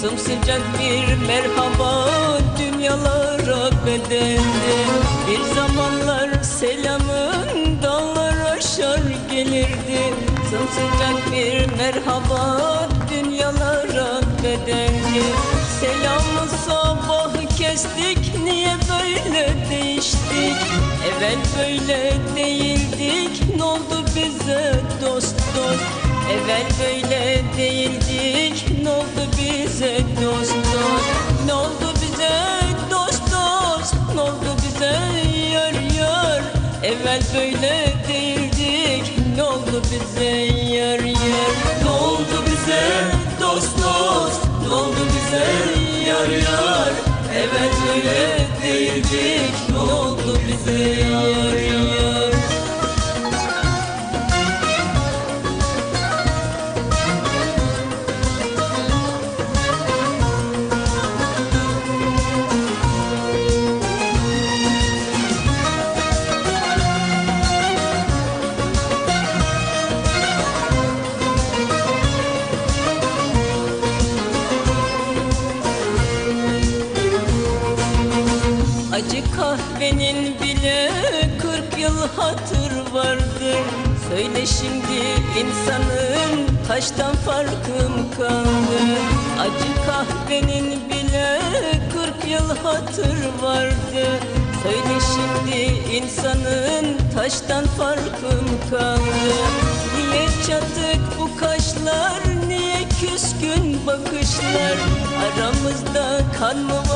Sımsıcak bir merhaba dünyalara bedeldi Bir zamanlar selamın dağlar aşar gelirdi. Sımsıcak bir merhaba dünyalara bedeldi Selamı sabahı kestik niye böyle değiştik Evvel böyle değildik ne oldu bize dost dost? Evvel böyle dost dost. Ne oldu bize dost dost? Ne oldu bize yar yar? Evvel böyle değildik. Ne oldu bize yar yar? Ne oldu bize dost dost? Ne oldu bize yar yar? Evvel böyle değildik. Ne oldu bize yar Acı kahvenin bile kırk yıl hatır vardır. Söyle şimdi insanın taştan farkım kaldı? Acı kahvenin bile kırk yıl hatır vardı. Söyle şimdi insanın taştan farkım kaldı? Niye çatık bu kaşlar niye küskün bakışlar? Aramızda kan mı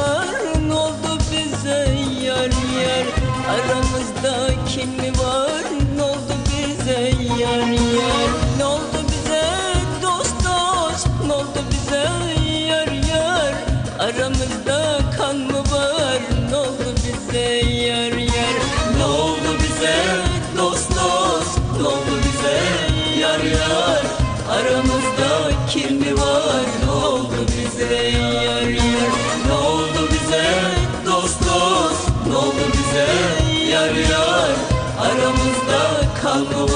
Aramızda kin mi var? Ne oldu bize yar yar? Ne oldu bize dost dost? Ne oldu bize yar yar? Aramızda kan mı var? Ne oldu bize yar yar? Ne oldu bize dost dost? Ne oldu bize yar yar? Aramızda kim mi var Allahu